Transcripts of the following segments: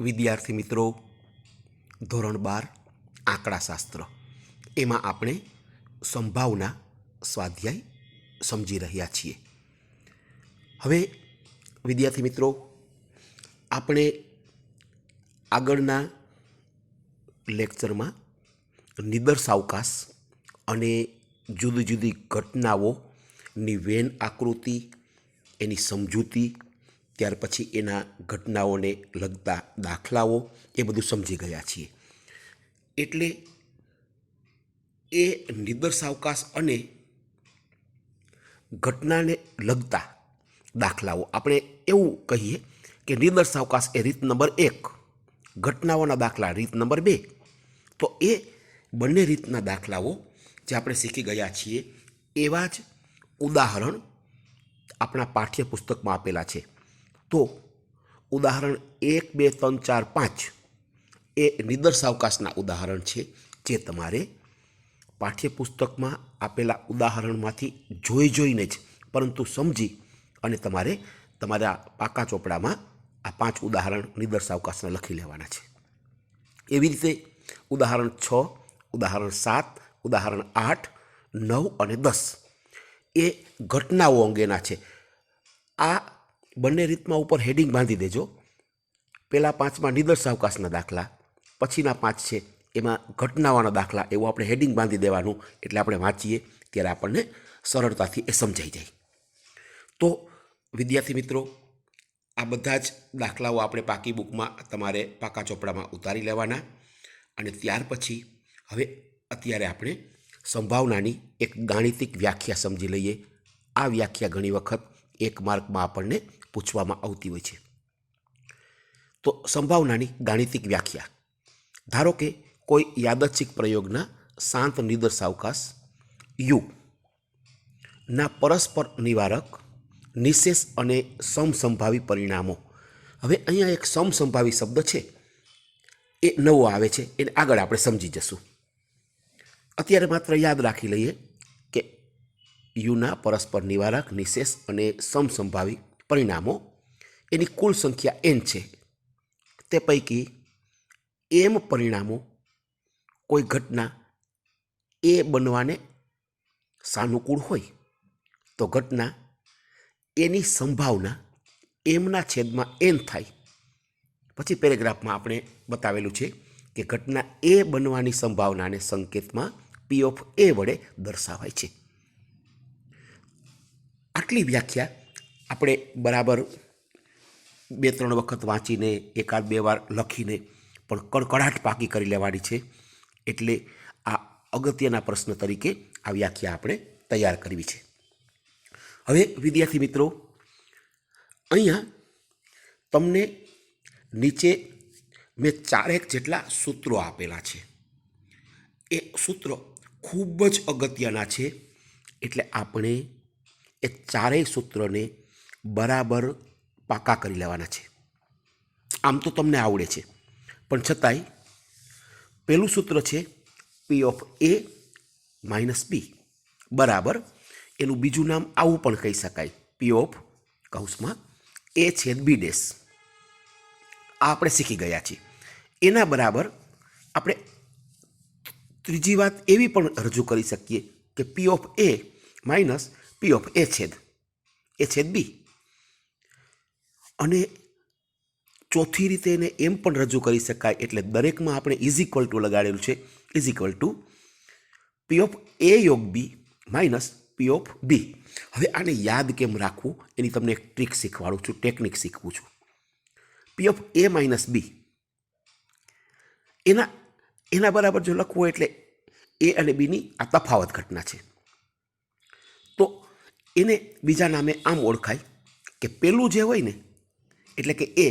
વિદ્યાર્થી મિત્રો, ધોરણ બાર, આંકડાશાસ્ત્ર. એમાં આપણે સંભાવના સ્વાધ્યાય સમજી રહ્યા છીએ. હવે વિદ્યાર્થી મિત્રો, આપણે આગળના લેક્ચરમાં નિદર્શાવકાશ અને જુદી જુદી ઘટનાઓની વેન આકૃતિ, એની સમજૂતી ત્યાર પછી એના ઘટનાઓને લગતા દાખલાઓ એ બધું સમજી ગયા છીએ. એટલે એ નિદર્શાવકાશ અને ઘટનાને લગતા દાખલાઓ. આપણે એવું કહીએ કે નિદર્શાવકાશ એ રીત નંબર એક, ઘટનાઓના દાખલા રીત નંબર બે. તો એ બંને રીતના દાખલાઓ જે આપણે શીખી ગયા છીએ એવા જ ઉદાહરણ આપણા પાઠ્યપુસ્તકમાં આપેલા છે. તો ઉદાહરણ એક, બે, ત્રણ, ચાર, પાંચ એ નિદર્શાવકાશના ઉદાહરણ છે જે તમારે પાઠ્યપુસ્તકમાં આપેલા ઉદાહરણમાંથી જોઈ જોઈને જ પરંતુ સમજી અને તમારે તમારા પાકા ચોપડામાં આ પાંચ ઉદાહરણ નિદર્શાવકાશના લખી લેવાના છે. એવી રીતે ઉદાહરણ છ, ઉદાહરણ સાત, ઉદાહરણ આઠ, નવ અને દસ એ ઘટનાઓ અંગેના છે. આ બંને રીતમાં ઉપર હેડિંગ બાંધી દેજો. પહેલાં પાંચમાં નિદર્શાવકાશના દાખલા, પછીના પાંચ છે એમાં ઘટનાવાના દાખલા, એવું આપણે હેડિંગ બાંધી દેવાનું, એટલે આપણે વાંચીએ, ત્યારે આપણને સરળતાથી એ સમજાઈ જાય. તો વિદ્યાર્થી મિત્રો, આ બધા જ દાખલાઓ આપણે પાકી બુકમાં તમારે પાકા ચોપડામાં ઉતારી લેવાના. અને ત્યાર પછી હવે અત્યારે આપણે સંભાવનાની એક ગાણિતિક વ્યાખ્યા સમજી લઈએ. આ વ્યાખ્યા ઘણી વખત એક માર્કમાં આપણને પૂછવામાં આવતી હોય છે. તો સંભાવનાની ગાણિતિક વ્યાખ્યા. ધારો કે કોઈ યાદચ્છિક પ્રયોગના શાંત નિદર્શાવકાશ યુ, ના પરસ્પર નિવારક, નિશેષ અને સમસંભાવી પરિણામો. હવે અહીંયા એક સમસંભાવી શબ્દ છે. એ નવો આવે છે, એને આગળ આપણે સમજી જશું. અત્યારે માત્ર યાદ રાખી લઈએ કે યુના પરસ્પર નિવારક, નિશેષ અને સમસંભાવી પરિણામો એની કુલ સંખ્યા એન છે. તે પૈકી એમ પરિણામો કોઈ ઘટના એ બનવાને સાનુકૂળ હોય તો ઘટના એની સંભાવના એમના છેદમાં એન થાય. પછી પેરેગ્રાફમાં આપણે બતાવેલું છે કે ઘટના એ બનવાની સંભાવનાને સંકેતમાં પી ઓફ એ વડે દર્શાવાય છે. આટલી વ્યાખ્યા આપણે બરાબર બે ત્રણ વખત વાંચીને, એકાદ બે વાર લખીને, પણ કડકડાટ પાકી કરી લેવાની છે. એટલે આ અગત્યના પ્રશ્ન તરીકે આ વ્યાખ્યા આપણે તૈયાર કરવી છે. હવે વિદ્યાર્થી મિત્રો, અહીંયા તમને નીચે મેં ચારેક જેટલા સૂત્રો આપેલા છે. એ સૂત્રો ખૂબ જ અગત્યના છે. એટલે આપણે એ ચારેય સૂત્રોને બરાબર પાકા કરી લેવાના છે. આમ તો તમને આવડે છે. પણ છતાંય પહેલું સૂત્ર છે પી ઓફ એ માઇનસ બી બરાબર? એનું બીજું નામ આવું પણ કહી શકાય. પી ઓફ કૌંસમાં એ છેદ બી ડેસ આ આપણે શીખી ગયા છીએ. એના બરાબર આપણે ત્રીજી વાત એવી પણ રજૂ કરી શકીએ કે P of A minus P of A છેદ. એ છેદ બી અને ચોથી રીતે એને એમ પણ રજૂ કરી શકાય એટલે દરેકમાં આપણે ઇઝ ઇક્વલ ટુ લગાડેલું છે. Is equal to P of A યોગ બી માઇનસ પી ઓફ બી હવે આને યાદ કેમ રાખવું? એની તમને એક ટ્રીક શીખવાડું છું ટેકનિક શીખવું છું. પી ઓફ એ માઇનસ બી એના એના બરાબર જો લખવું એટલે એ અને બીની આ તફાવત ઘટના છે. તો એને બીજા નામે આમ ઓળખાય કે પેલું જે હોય ને એટલે કે એ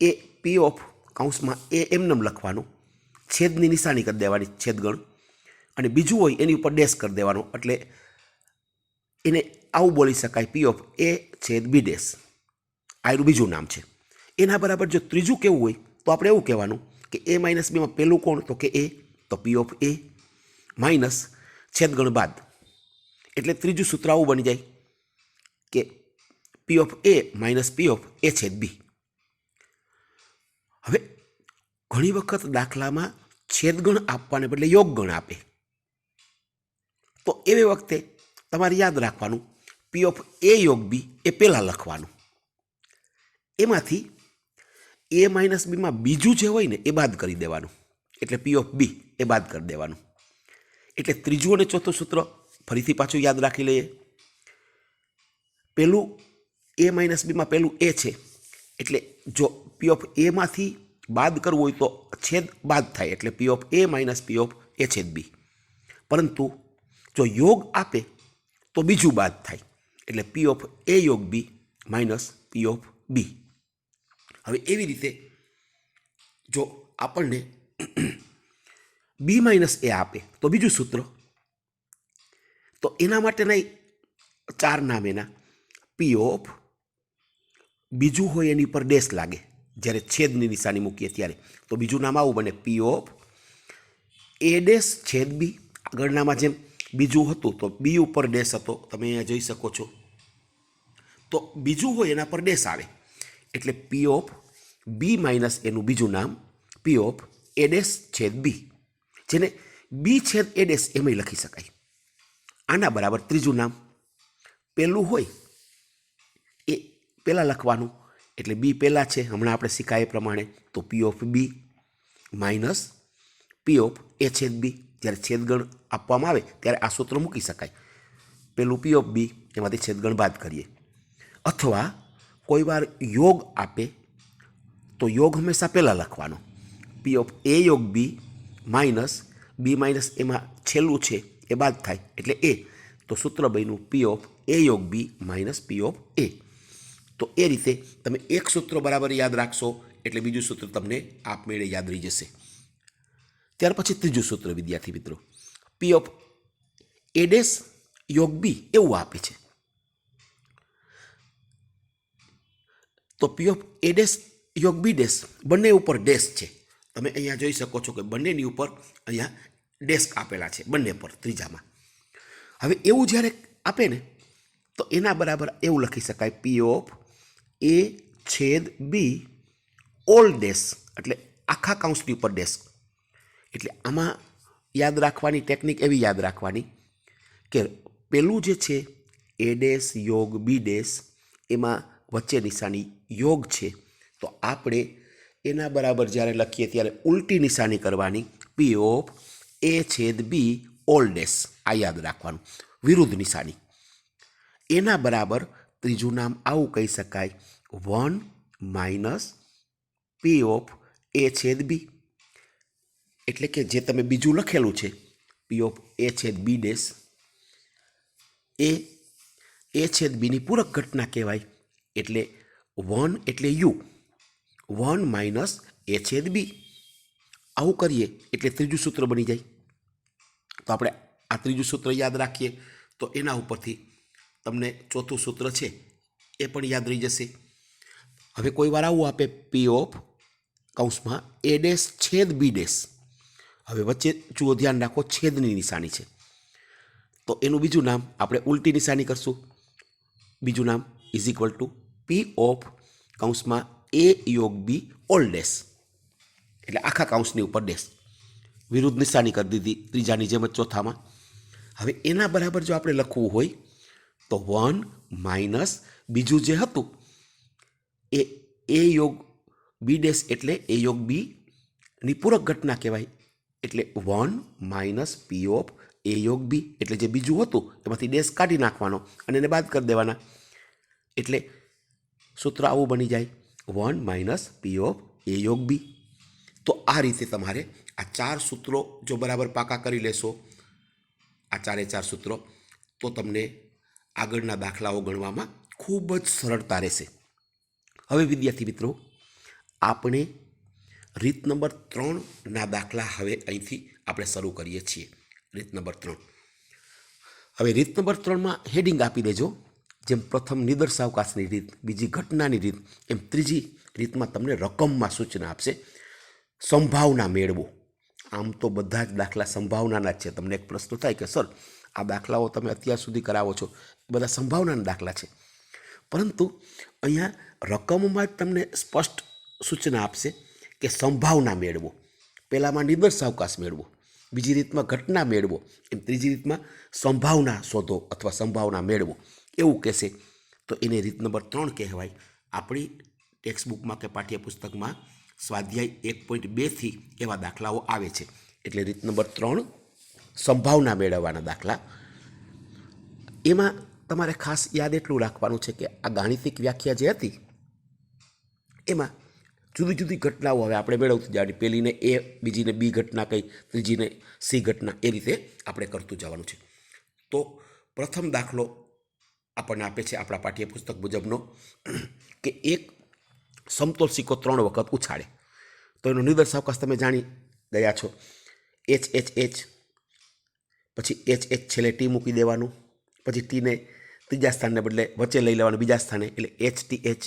એ પી ઓફ કૌંસમાં એ એમનેમ લખવાનું, છેદની નિશાની કરી દેવાની, છેદગણ. અને બીજું હોય એની ઉપર ડેશ કરી દેવાનો, એટલે એને આવું બોલી શકાય પી ઓફ એ છેદ બી ડેશ આ એનું બીજું નામ છે. એના બરાબર જો ત્રીજું કેવું હોય, તો આપણે એવું કહેવાનું કે એ માઇનસ બીમાં પહેલું કોણ, તો કે એ તો પી ઓફ એ માઇનસ છેદગણ બાદ. એટલે ત્રીજું સૂત્ર આવું બની જાય કે P of A minus P of A છેદ બી હવે ઘણી વખત દાખલામાં છેદગણ આપવાને બદલે યોગગણ આપે. તો એવી વખતે તમારે યાદ રાખવાનું પી ઓફ એ યોગ બી એ પહેલાં લખવાનું. એમાંથી એ માઇનસ બીમાં બીજું જે હોય ને એ બાદ કરી દેવાનું. એટલે પી ઓફ બી એ બાદ કરી દેવાનું. એટલે ત્રીજું અને ચોથું સૂત્ર ફરીથી પાછું યાદ રાખી લઈએ. પહેલું એ માઇનસ બીમાં પહેલું એ છે. એટલે જો પી ઓફ એમાંથી બાદ કરવું હોય તો છેદ બાદ થાય. એટલે P of A minus P of A છેદ બી પરંતુ જો યોગ આપે તો બીજું બાદ થાય. એટલે પી ઓફ એ યોગ બી માઇનસ પી ઓફ બી હવે એવી રીતે જો આપણને બી માઇનસ એ આપે તો બીજું સૂત્ર. તો એના માટેના ચાર નામ એના. પી ઓફ બીજું હોય એની પર ડેશ લાગે. જ્યારે છેદની નિશાની મૂકીએ ત્યારે. તો બીજું નામ આવું બને પી ઓફ એ ડેશ છેદ બી. આગળનામાં જેમ બીજું હતું તો બી ઉપર ડેશ હતો. તમે અહીંયા જોઈ શકો છો. તો બીજું હોય એના પર ડેશ આવે. એટલે પી ઓફ બી માઇનસ એનું બીજું નામ. પી ઓફ એ ડેશ છેદ બી. જેને બી છેદ એ ડેશ એમાંય લખી શકાય. આના બરાબર ત્રીજું નામ. પહેલું હોય પહેલાં લખવાનું. એટલે બી પહેલાં છે. હમણાં આપણે શીખાય એ પ્રમાણે તો P of B minus P of A છેદ બી જ્યારે છેદગણ આપવામાં આવે ત્યારે આ સૂત્ર મૂકી શકાય. પેલું પી ઓફ બી એમાંથી છેદગણ બાદ કરીએ. અથવા કોઈ વાર યોગ આપે તો યોગ હંમેશા પહેલાં લખવાનો. પી ઓફ એ યોગ બી માઇનસ બી માઇનસ એમાં છેલ્લું છે, એ બાદ થાય. એટલે એ તો સૂત્ર બન્યું પી ઓફ એ યોગ બી માઇનસ પી ઓફ એ તો એ રીતે તમે એક સૂત્ર બરાબર યાદ રાખશો, એટલે બીજું સૂત્ર તમને આપમેળે યાદ રહી જશે. ત્યાર પછી ત્રીજું સૂત્ર, વિદ્યાર્થી મિત્રો. પી ઓફ એ યોગ બી એવું આપે છે. તો પી ઓફ એ યોગ બી ડેશ બંને ઉપર ડેશ છે. તમે અહીંયા જોઈ શકો છો કે બંનેની ઉપર અહીંયા ડેસ્ક આપેલા છે, બંને પર, ત્રીજામાં. હવે એવું જ્યારે આપે ને, તો એના બરાબર એવું લખી શકાય પી ઓફ એ છેદ બી ઓલ ડેશ, એટલે આખા કાઉન્સની ઉપર ડેસ્ક એટલે આમાં યાદ રાખવાની ટેકનિક એવી યાદ રાખવાની કે પેલું જે છે એ ડેશ યોગ બી ડેશ, એમાં વચ્ચે નિશાની યોગ છે. તો આપણે એના બરાબર જ્યારે લખીએ ત્યારે ઉલટી નિશાની કરવાની. પી ઓફ એ છેદ બી ઓલ ડેશ આ યાદ રાખવાનું. વિરુદ્ધ નિશાની. એના બરાબર ત્રીજું નામ આવું કહી શકાય. One minus P of A છેદ બી. એટલે કે જે તમે બીજું લખેલું છે, પી ઓફ એ છેદ બી ડેશ. એ એ છેદ બીની પૂરક ઘટના કહેવાય. એટલે વન એટલે યુ. વન માઇનસ એ છેદ બી. આવું કરીએ એટલે ત્રીજું સૂત્ર બની જાય. તો આપણે આ ત્રીજું સૂત્ર યાદ રાખીએ. તો એના ઉપરથી તમને ચોથું સૂત્ર છે, એ પણ યાદ રહી જશે. હવે કોઈ વાર આવું આપે પી ઓફ કૌંસમાં એ ડેશ છેદ બી ડેશ હવે વચ્ચે જુઓ, ધ્યાન રાખો, છેદની નિશાની છે. તો એનું બીજું નામ આપણે ઉલટી નિશાની કરશું. બીજું નામ is equal to P of કૌંસમાં એ યોગ બી ઓલ ડેશ એટલે આખા કાઉન્સની ઉપર ડેશ વિરુદ્ધ નિશાની કરી દીધી, ત્રીજાની જેમ જ ચોથામાં. હવે એના બરાબર જો આપણે લખવું હોય તો વન માઇનસ બીજું જે હતું, એ એ યોગ બી ડેશ એટલે એ યોગ બી ની પૂરક ઘટના કહેવાય. એટલે one minus P of A યોગ બી એટલે જે બીજું હતું, એમાંથી ડેશ કાઢી નાખવાનો અને એને બાદ કરી દેવાના. એટલે સૂત્ર આવું બની જાય, one minus P of A યોગ બી તો આ રીતે તમારે આ ચાર સૂત્રો જો બરાબર પાકા કરી લેશો, આ ચારે ચાર સૂત્રો, તો તમને આગળના દાખલાઓ ગણવામાં ખૂબ જ સરળતા રહેશે. હવે વિદ્યાર્થી મિત્રો, આપણે રીત નંબર ત્રણના દાખલા હવે અહીંથી આપણે શરૂ કરીએ છીએ. રીત નંબર ત્રણ. હવે રીત નંબર ત્રણમાં હેડિંગ આપી દેજો. જેમ પ્રથમ નિદર્શાવકાશની રીત, બીજી ઘટનાની રીત, એમ ત્રીજી રીતમાં તમને રકમમાં સૂચના આપશે. સંભાવના મેળવો. આમ તો બધા જ દાખલા સંભાવનાના જ છે. તમને એક પ્રશ્ન થાય કે, સર આ દાખલાઓ તમે અત્યાર સુધી કરાવો છો બધા સંભાવનાના દાખલા છે. પરંતુ અહીંયા રકમમાં જ તમને સ્પષ્ટ સૂચના આપશે કે સંભાવના મેળવો. પહેલામાં નિર્દર્શ અવકાશ મેળવો. બીજી રીતમાં ઘટના મેળવો. એમ ત્રીજી રીતમાં સંભાવના શોધો અથવા સંભાવના મેળવો. એવું કહેશે. તો એને રીત નંબર ત્રણ કહેવાય. આપણી ટેક્સ્ટબુકમાં કે પાઠ્યપુસ્તકમાં સ્વાધ્યાય એક પોઈન્ટ બેથી એવા દાખલાઓ આવે છે. એટલે રીત નંબર ત્રણ સંભાવના મેળવવાના દાખલા. એમાં તમારે ખાસ યાદ એટલું રાખવાનું છે કે આ ગાણિતિક વ્યાખ્યા જે હતી, એમાં જુદી જુદી ઘટનાઓ હવે આપણે મેળવતી જવાની પહેલીને એ, બીજીને બી ઘટના કઈ, ત્રીજીને સી ઘટના, એ રીતે આપણે કરતું જવાનું છે. તો પ્રથમ દાખલો આપણને આપે છે આપણા પાઠ્યપુસ્તક મુજબનો, કે એક સમતોલ સિક્કો ત્રણ વખત ઉછાળે. તો એનો નિદર્શાવકાશ તમે જાણી ગયા છો. એચ એચ એચ પછી એચ એચ છેલ્લે ટી મૂકી દેવાનું. પછી ટીને ત્રીજા સ્થાનને બદલે વચ્ચે લઈ લેવાનું બીજા સ્થાને. એટલે એચ ટી એચ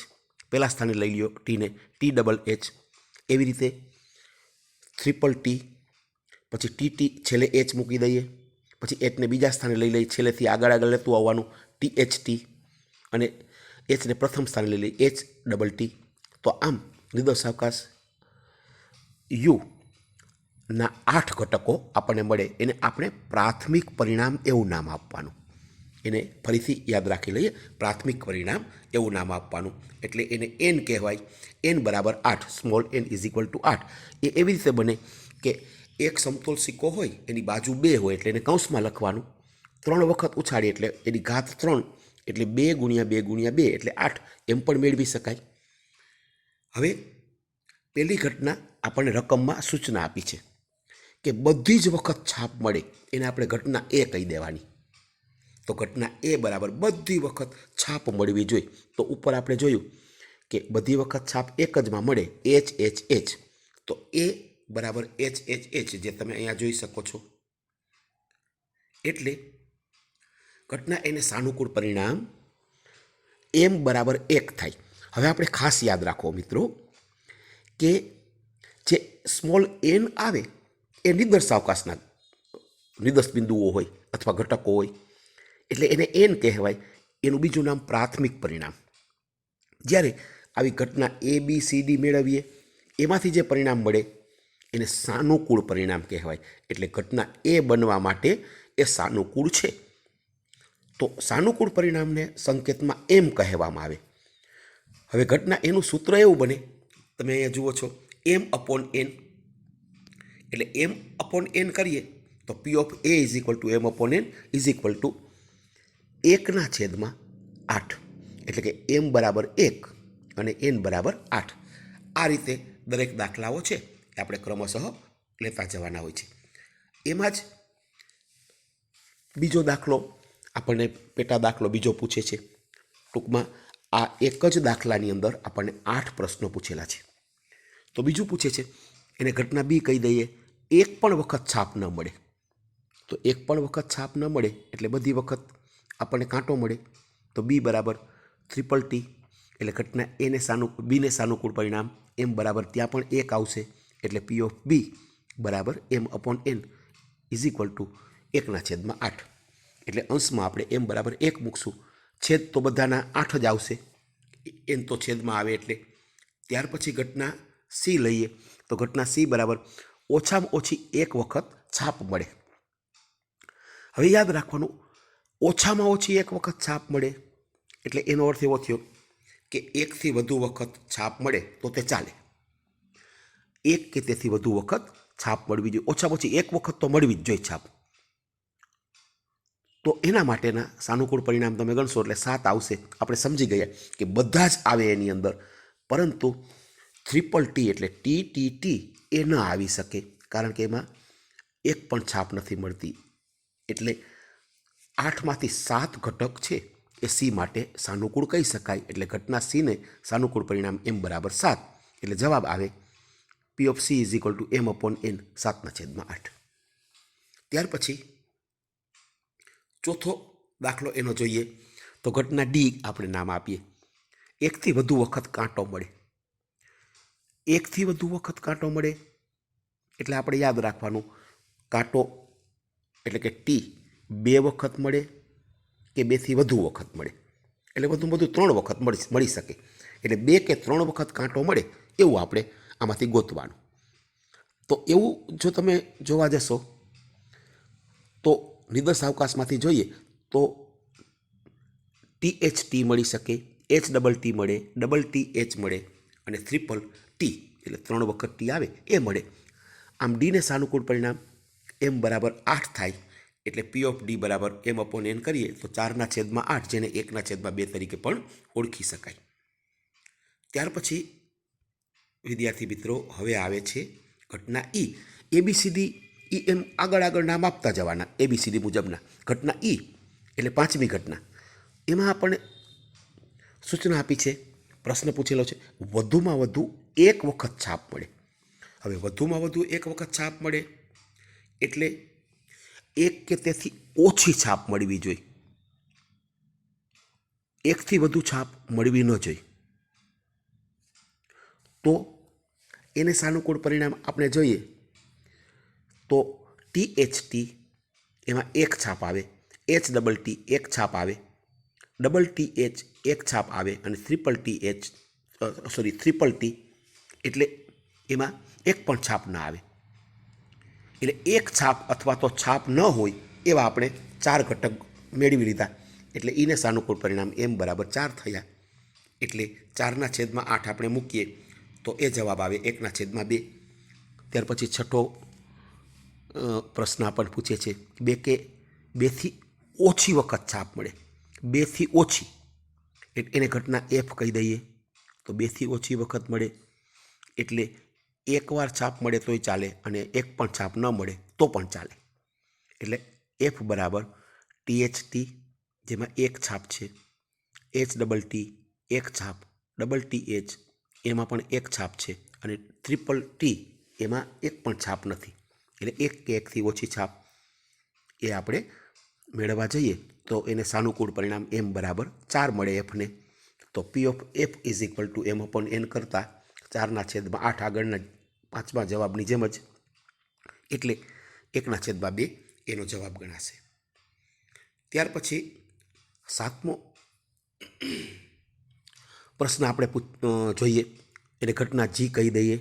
પહેલા સ્થાને લઈ લ્યો ટીને. T double H. એવી રીતે ટ્રિપલ ટી. પછી ટી ટી છેલ્લે એચ મૂકી દઈએ. પછી એચને બીજા સ્થાને લઈ લઈ છેલ્લેથી આગળ આગળ લેતું આવવાનું ટી એચ ટી. અને એચને પ્રથમ સ્થાને લઈ લઈ એચ ડબલ ટી. તો આમ, નિર્દોષ અવકાશ યુ ના આઠ ઘટકો આપણને મળે. એને આપણે પ્રાથમિક પરિણામ એવું નામ આપવાનું. એને ફરીથી યાદ રાખી લઈએ. પ્રાથમિક પરિણામ એવું નામ આપવાનું. એટલે એને એન કહેવાય. એન બરાબર આઠ. Small n is equal to આઠ. એ એવી રીતે બને કે એક સમતોલ સિક્કો હોય, એની બાજુ બે હોય, એટલે એને કૌંસમાં લખવાનું. ત્રણ વખત ઉછાળી, એટલે એની ઘાત ત્રણ, એટલે બે ગુણ્યા બે ગુણ્યા બે, એટલે આઠ. એમ પણ મેળવી શકાય. હવે પહેલી ઘટના આપણને રકમમાં સૂચના આપી છે. કે બધી જ વખત છાપ મળે, એને આપણે ઘટના એ કહી દેવાની. તો ઘટના એ બરાબર બધી વખત છાપ મળવી જોઈએ. તો ઉપર આપણે જોયું કે બધી વખત છાપ એક જમાં મળે એચ એચ એચ તો એ બરાબર એચ એચ એચ જે તમે અહીંયા જોઈ શકો છો. એટલે ઘટના એને સાનુકૂળ પરિણામ એમ બરાબર એક થાય. હવે આપણે ખાસ યાદ રાખો મિત્રો કે જે સ્મોલ એન આવે એ નિદર્શ અવકાશના નિદર્શ બિંદુઓ હોય અથવા ઘટકો હોય. એટલે એને એન કહેવાય. એનું બીજું નામ પ્રાથમિક પરિણામ. જ્યારે આવી ઘટના એ, બી, સી, ડી મેળવીએ, એમાંથી જે પરિણામ મળે, એને સાનુકૂળ પરિણામ કહેવાય. એટલે ઘટના એ બનવા માટે એ સાનુકૂળ છે. તો સાનુકૂળ પરિણામને સંકેતમાં એમ કહેવામાં આવે. હવે ઘટના એનું સૂત્ર એવું બને. તમે અહીંયા જુઓ છો. એમ અપોન એન એટલે એમ અપોન એન કરીએ, તો P of A is equal to M upon n is equal to એકના છેદમાં આઠ. એટલે કે એમ બરાબર એક અને એન બરાબર આઠ. આ રીતે દરેક દાખલાઓ છે એ આપણે ક્રમશઃ લેતા જવાના હોય છે. એમાં જ બીજો દાખલો આપણને પેટા દાખલો બીજો પૂછે છે. ટૂંકમાં આ એક જ દાખલાની અંદર આપણને આઠ પ્રશ્નો પૂછેલા છે. તો બીજું પૂછે છે એને ઘટના બી કહી દઈએ, એક પણ વખત છાપ ન મળે. તો એક પણ વખત છાપ ન મળે એટલે બધી વખત આપણને કાંટો મળે. તો બી બરાબર ટ્રિપલ ટી એટલે ઘટના એને સાનુ બીને સાનુકૂળ પરિણામ, એમ બરાબર ત્યાં પણ એક આવશે એટલે પી ઓફ બી બરાબર M upon n is equal to એકના છેદમાં આઠ. એટલે અંશમાં આપણે એમ બરાબર એક મૂકશું. છેદ તો બધાના આઠ જ આવશે. એમ તો છેદમાં આવે એટલે ત્યાર પછી ઘટના સી લઈએ, તો ઘટના સી બરાબર ઓછામાં ઓછી એક વખત છાપ મળે. હવે યાદ રાખવાનું, ઓછામાં ઓછી એક વખત છાપ મળે, એટલે એનો અર્થ એવો થયો કે એકથી વધુ વખત છાપ મળે તો તે ચાલે. એક કે તેથી વધુ વખત છાપ મળવી જોઈએ. ઓછામાં ઓછી એક વખત તો મળવી જ જોઈએ છાપ. તો એના માટેના સાનુકૂળ પરિણામ તમે ગણશો એટલે સાત આવશે. આપણે સમજી ગયા કે બધા જ આવે એની અંદર. પરંતુ ટ્રિપલ ટી એટલે ટી ટી ટી એ ન આવી શકે. કારણ કે એમાં એક પણ છાપ નથી મળતી. એટલે આઠમાંથી સાત ઘટક છે એ સી માટે સાનુકૂળ કહી શકાય. એટલે ઘટના સીને સાનુકૂળ પરિણામ એમ બરાબર સાત. એટલે જવાબ આવે P of C is equal to M upon n સાતના છેદમાં આઠ. ત્યાર પછી ચોથો દાખલો એનો જોઈએ. તો ઘટના ડી આપણે નામ આપીએ. એકથી વધુ વખત કાંટો મળે. એકથી વધુ વખત કાંટો મળે? એટલે આપણે યાદ રાખવાનું. કાંટો એટલે કે ટી બે વખત મળે કે બેથી વધુ વખત મળે? એટલે વધુ વધુ ત્રણ વખત મળી મળી શકે. એટલે બે કે ત્રણ વખત કાંટો મળે એવું આપણે આમાંથી ગોતવાનું. તો એવું જો તમે જોવા જશો, તો નિદર્શ અવકાશમાંથી જોઈએ તો ટી એચ ટી મળી શકે, એચ ડબલ ટી મળે, ડબલ ટી એચ મળે અને ટ્રિપલ ટી એટલે ત્રણ વખત ટી આવે, એ મળે. આમ ડીને સાનુકૂળ પરિણામ એમ બરાબર આઠ થાય, એટલે પી ઓફ ડી બરાબર એમ અપોન એન કરીએ, તો ચારના છેદમાં આઠ, જેને એકના છેદમાં બે તરીકે પણ ઓળખી શકાય. ત્યાર પછી, વિદ્યાર્થી મિત્રો, હવે આવે છે ઘટના ઈ એબીસીડી ઈ એમ આગળ આગળ નામ આપતા જવાના એબીસીડી મુજબના. ઘટના ઈ એટલે પાંચમી ઘટના. એમાં આપણને સૂચના આપી છે, પ્રશ્ન પૂછેલો છે, વધુમાં વધુ એક વખત છાપ મળે. હવે વધુમાં વધુ એક વખત છાપ મળે. એટલે એક કે તેથી ઓછી છાપ મળવી જોઈએ. એકથી વધુ છાપ મળવી ન જોઈએ. તો એને સાનુકૂળ પરિણામ આપણે જોઈએ તો ટી એચ ટી એમાં એક છાપ આવે એચ ડબલ ટી એક છાપ આવે ડબલ ટી એચ એક છાપ આવે અને triple T H sorry triple T એટલે એમાં એક પણ છાપ ના આવે. એટલે એક છાપ અથવા તો છાપ ન હોય એવા આપણે ચાર ઘટક મેળવી લીધા. એટલે ઈને સાનુકૂળ પરિણામ એમ બરાબર ચાર થયા. એટલે ચારના છેદમાં આઠ આપણે મૂકીએ તો એ જવાબ આવે એકના છેદમાં બે. ત્યાર પછી છઠ્ઠો પ્રશ્ન આપણને પૂછે છે બે કે બેથી ઓછી વખત છાપ મળે. બેથી ઓછી. એને ઘટના એફ કહી દઈએ. તો બેથી ઓછી વખત મળે. એટલે એકવાર છાપ મળે તોય ચાલે અને એક પણ છાપ ન મળે તો પણ ચાલે. એટલે એફ બરાબર ટીએચ ટી જેમાં એક છાપ છે. એચ ડબલ ટી એક છાપ ડબલ ટી એચ એમાં પણ એક છાપ છે અને ટ્રિપલ ટી એમાં એક પણ છાપ નથી. એટલે એક કે એકથી ઓછી છાપ એ આપણે મેળવવા જઈએ તો એને સાનુકૂળ પરિણામ એમ બરાબર ચાર મળે એફને તો P of F is equal to M upon n કરતાં ચારના છેદમાં આઠ આગળના પાંચમા જવાબની જેમ જ એટલે એકના છેદમાં બે એનો જવાબ ગણાશે. ત્યાર પછી સાતમો પ્રશ્ન આપણે જોઈએ. એને ઘટના જી કહી દઈએ.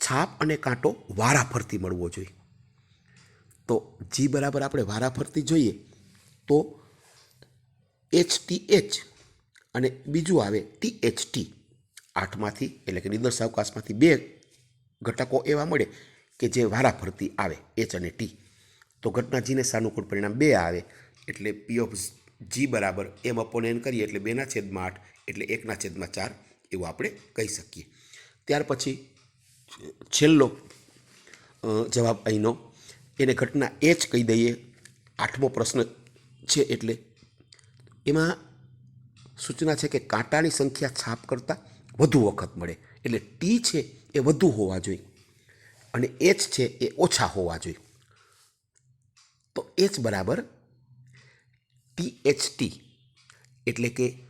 છાપ અને કાંટો વારા ફરતી મળવો જોઈએ. તો જી બરાબર આપણે વારા ફરતી જોઈએ તો એચ ટી એચ અને બીજું આવે ટી એચ ટી. આઠમાંથી એટલે કે નિદર્શ અવકાશમાંથી બે ઘટકો એવા મળે કે જે વારા ફરતી આવે એચ અને ટી તો ઘટના જીને સાનુકૂળ પરિણામ બે આવે એટલે પી ઓફ જી બરાબર એમ અપોન એન કરીએ એટલે બેના છેદમાં આઠ એટલે એકના છેદમાં ચાર એવું આપણે કહી શકીએ. ત્યાર પછી છેલ્લો જવાબ અહીંનો. એને ઘટના એ જ કહી દઈએ. આઠમો પ્રશ્ન છે એટલે એમાં સૂચના છે કે કાંટાની સંખ્યા છાપ કરતાં વધુ વખત મળે. એટલે ટી છે એ વધુ હોવા જોઈએ. અને એચ છે એ ઓછા હોવા જોઈએ. તો એચ બરાબર ટી એચ ટી એટલે કે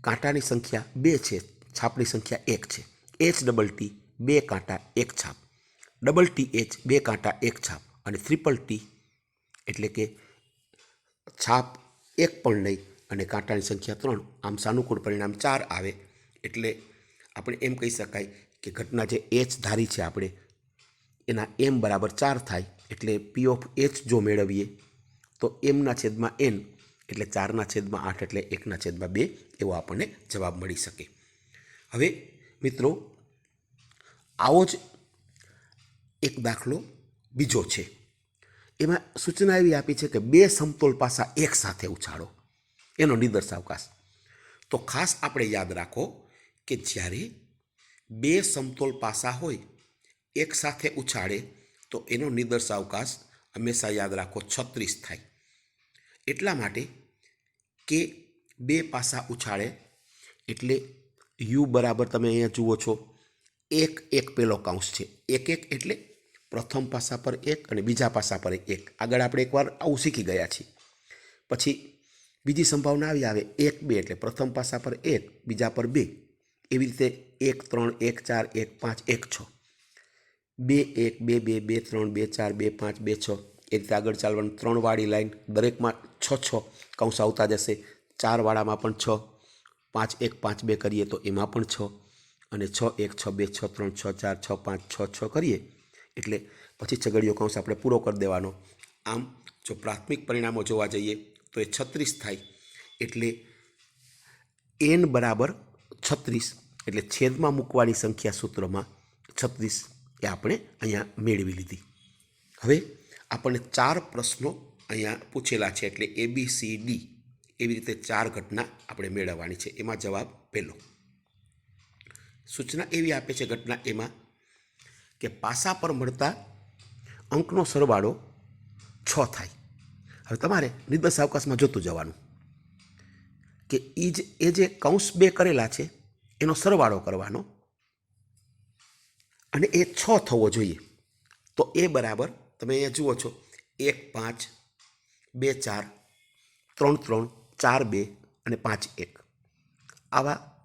કાંટાની સંખ્યા બે છે, છાપની સંખ્યા એક છે. એચ ડબલ ટી બે કાંટા, એક છાપ. ડબલ ટી એચ બે કાંટા, એક છાપ. અને ટ્રિપલ ટી એટલે કે છાપ એક પણ નહીં અને કાંટાની સંખ્યા ત્રણ, આમ સાનુકૂળ પરિણામ ચાર આવે. એટલે આપણે એમ કહી શકાય કે ઘટના જે એચ ધારી છે આપણે, એના એમ બરાબર ચાર થાય. એટલે પી ઓફ એચ જો મેળવીએ, તો એમના છેદમાં એન એટલે ચારના છેદમાં આઠ, એટલે એકના છેદમાં બે, એવો આપણને જવાબ મળી શકે. હવે મિત્રો, આવો જ એક દાખલો બીજો છે. એમાં સૂચના એવી આપી છે કે બે સમતોલ પાસા એક સાથે ઉછાળો. એનો નિદર્શ તો ખાસ આપણે યાદ રાખો કે જ્યારે બે સમતોલ પાસા હોય, એક સાથે ઉછાળે, તો એનો નિદર્શ હંમેશા યાદ રાખો છત્રીસ થાય. એટલા માટે કે બે પાસા ઉછાળે એટલે યુ બરાબર તમે અહીંયા જુઓ છો, એક એક પેલો કાઉન્સ છે. એક એક એટલે પ્રથમ પાસા પર એક અને બીજા પાસા પર એક. આગળ આપણે એકવાર આવું શીખી ગયા છીએ. પછી બીજી સંભાવના આવી આવે એક બે એટલે પ્રથમ પાસા પર એક, બીજા પર બે. એવી રીતે એક, ત્રણ, એક, ચાર, એક, પાંચ, એક, છ. બે, એક, બે બે બે, ત્રણ, બે, ચાર, બે, પાંચ, બે, છ. એ રીતે આગળ ચાલવાનું ત્રણવાળી લાઈન, દરેકમાં છ છ કૌંસ આવતા જશે. ચાર વાળામાં પણ છ. પાંચ, એક, પાંચ, બે કરીએ તો એમાં પણ છ. અને છ, એક, છ, બે, છ, ત્રણ, છ, ચાર, છ, પાંચ, છ છ કરીએ. એટલે પછી છગડીયો કૌંસ આપણે પૂરો કરી દેવાનો. આમ જો પ્રાથમિક પરિણામો જોવા જઈએ તો એ છત્રીસ થાય. એટલે એન બરાબર છત્રીસ. એટલે છેદમાં મૂકવાની સંખ્યા સૂત્રમાં છત્રીસ એ આપણે અહીંયા મેળવી લીધી. હવે આપણને ચાર પ્રશ્નો અહીંયા પૂછેલા છે. એટલે એ બી સી ડી એવી રીતે ચાર ઘટના આપણે મેળવવાની છે. એમાં જવાબ પહેલો. સૂચના એવી આપે છે ઘટના એમાં કે પાસા પર મળતા અંકનો સરવાળો છ થાય. હવે તમારે નિર્દશ અવકાશમાં જોતું જવાનું કે એ જ, એ જે કૌંસ બે કરેલા છે, એનો સરવાળો કરવાનો અને એ છ થવો જોઈએ. તો એ બરાબર તમે અહીંયા જુઓ છો, એક, પાંચ, બે, ચાર, ત્રણ ત્રણ, ચાર, બે અને પાંચ, એક. આવા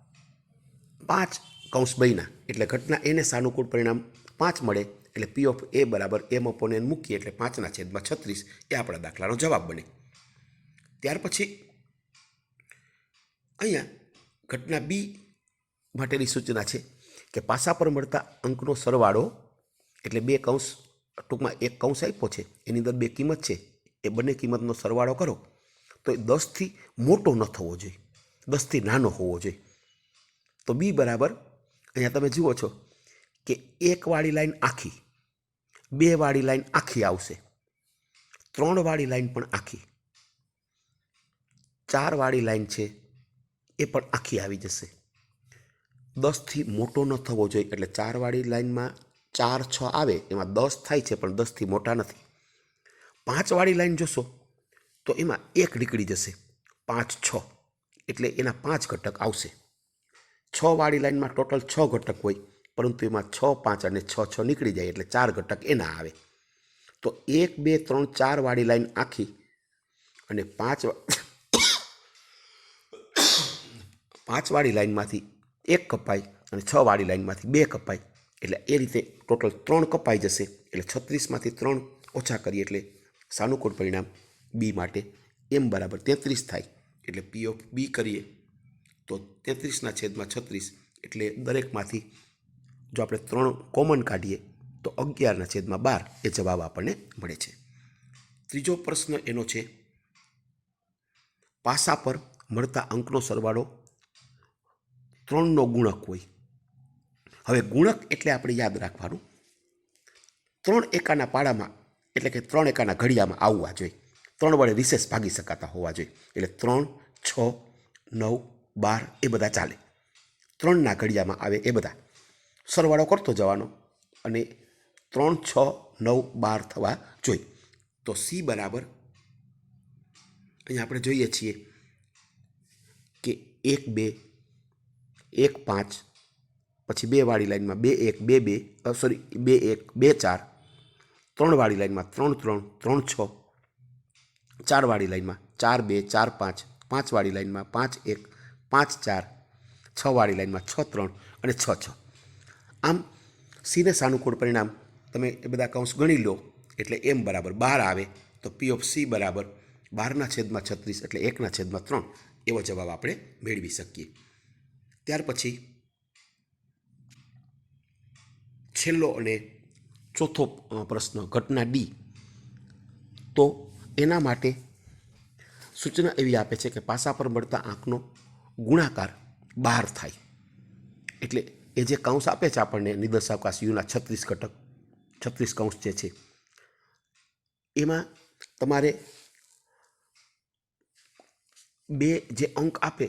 પાંચ કૌંસ બન્યા. એટલે ઘટના એને સાનુકૂળ પરિણામ પાંચ મળે. એટલે પી ઓફ એ બરાબર એમ અપોન એન મૂકીએ એટલે પાંચના છેદમાં છત્રીસ એ આપણા દાખલાનો જવાબ બને. ત્યાર પછી અહીંયા ઘટના બી માટેની સૂચના છે કે પાસા પર મળતા અંકનો સરવાળો એટલે બે કૌંસ, ટૂંકમાં એક કૌંસ આપ્યો છે, એની અંદર બે કિંમત છે, એ બંને કિંમતનો સરવાળો કરો, તો એ દસથી મોટો ન થવો જોઈએ, દસથી નાનો હોવો જોઈએ. તો બી બરાબર, અહીંયા તમે જુઓ છો કે એકવાળી લાઈન આખી બે વાળી લાઈન આખી આવશે. ત્રણ વાળી લાઈન પણ આખી. ચાર વાળી લાઈન છે એ પણ આખી આવી જશે. દસથી મોટો ન થવો જોઈએ એટલે ચાર વાળી લાઈનમાં ચાર છ આવે, એમાં દસ થાય છે પણ દસથી મોટા નથી. પાંચ વાળી લાઈન જોશો તો એમાં એક નીકળી જશે. પાંચ છ એટલે એના પાંચ ઘટક આવશે. છ વાળી લાઈનમાં ટોટલ છ ઘટક હોય. પરંતુ એમાં છ, પાંચ અને છ છ નીકળી જાય એટલે ચાર ઘટક એના આવે. તો એક, બે, ત્રણ, ચાર વાળી લાઈન આખી અને પાંચ પાંચવાળી લાઈનમાંથી એક કપાય અને છ વાળી લાઈનમાંથી બે કપાય. એટલે એ રીતે ટોટલ ત્રણ કપાઈ જશે. એટલે છત્રીસમાંથી ત્રણ ઓછા કરીએ એટલે સાનુકૂળ પરિણામ બી માટે એમ બરાબર તેત્રીસ થાય. એટલે પી ઓફ બી કરીએ તો તેત્રીસના છેદમાં છત્રીસ. એટલે દરેકમાંથી જો આપણે ત્રણ કોમન કાઢીએ, તો અગિયારના છેદમાં બાર એ જવાબ આપણને મળે છે. ત્રીજો પ્રશ્ન એનો છે, પાસા પર મળતા અંકનો સરવાળો ત્રણનો ગુણક હોય. હવે ગુણક એટલે આપણે યાદ રાખવાનું. ત્રણ એકાના પાડામાં, એટલે કે ત્રણ એકાના ઘડિયામાં આવવા જોઈએ. ત્રણ વડે વિશેષ ભાગી શકાતા હોવા જોઈએ. એટલે ત્રણ, છ, નવ, બાર એ બધા ચાલે. ત્રણના ઘડિયામાં આવે એ બધા. સરવાળો કરતો જવાનો અને ત્રણ, છ, નવ, બાર થવા જોઈએ. તો સી બરાબર અહીંયા આપણે જોઈએ છીએ કે એક, બે, એક, પાંચ, પછી બે વાળી લાઈનમાં બે, એક, બે બે સોરી બે, એક, બે, ચાર, ત્રણ વાળી લાઈનમાં ત્રણ ત્રણ ત્રણ, છ, ચાર વાળી લાઈનમાં ચાર, બે, ચાર, પાંચ પાંચ વાળી લાઈનમાં પાંચ, એક, પાંચ, ચાર, છ વાળી લાઈનમાં છ, ત્રણ અને છ છ. આમ સીને સાનુકૂળ પરિણામ તમે એ બધા કૌંસ ગણી લો, એટલે એમ બરાબર બહાર આવે, તો પી ઓફ સી બરાબર બારના છેદમાં છત્રીસ એટલે એકના છેદમાં ત્રણ, એવો જવાબ આપણે મેળવી શકીએ. ત્યાર પછી છેલ્લો અને ચોથો પ્રશ્ન, ઘટના ડી તો એના માટે સૂચના એવી આપે છે કે પાસા પર મળતા આંકનો ગુણાકાર બહાર થાય. એટલે એ જે કૌંસ આપે છે આપણને નિદર્શાવકાશ યુના છત્રીસ ઘટક, છત્રીસ કૌંસ જે છે, એમાં તમારે બે જે અંક આપે,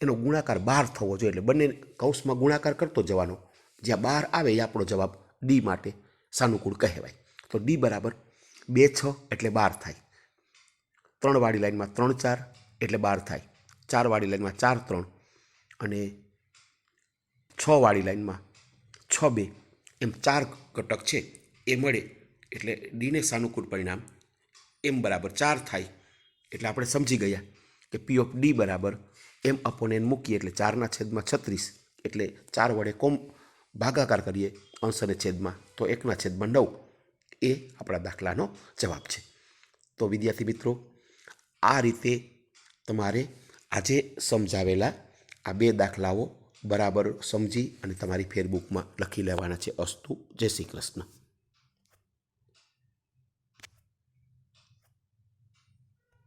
એનો ગુણાકાર બાર થવો જોઈએ. એટલે બંને કૌંસમાં ગુણાકાર કરતો જવાનો. જ્યાં બાર આવે એ આપણો જવાબ ડી માટે સાનુકૂળ કહેવાય. તો ડી બરાબર બે છ એટલે બાર થાય. ત્રણવાળી લાઇનમાં ત્રણ ચાર એટલે બાર થાય. ચાર વાળી લાઈનમાં ચાર ત્રણ અને છ વાળી લાઈનમાં, છ બે, એમ ચાર ઘટક છે, એ મળે. એટલે ડીને સાનુકૂળ પરિણામ એમ બરાબર ચાર થાય. એટલે આપણે સમજી ગયા કે પી ઓફ ડી બરાબર એમ અપોન એન મૂકીએ એટલે ચારના છેદમાં છત્રીસ. એટલે ચાર વડે કોમ ભાગાકાર કરીએ અંશ અને છેદમાં, તો એકના છેદમાં નવ. એ આપણા દાખલાનો જવાબ છે. તો વિદ્યાર્થી મિત્રો, આ રીતે તમારે આજે સમજાવેલા આ બે દાખલાઓ બરાબર સમજી અને તમારી ફેરબુકમાં લખી લેવાના છે અસ્તુ. જય શ્રી કૃષ્ણ.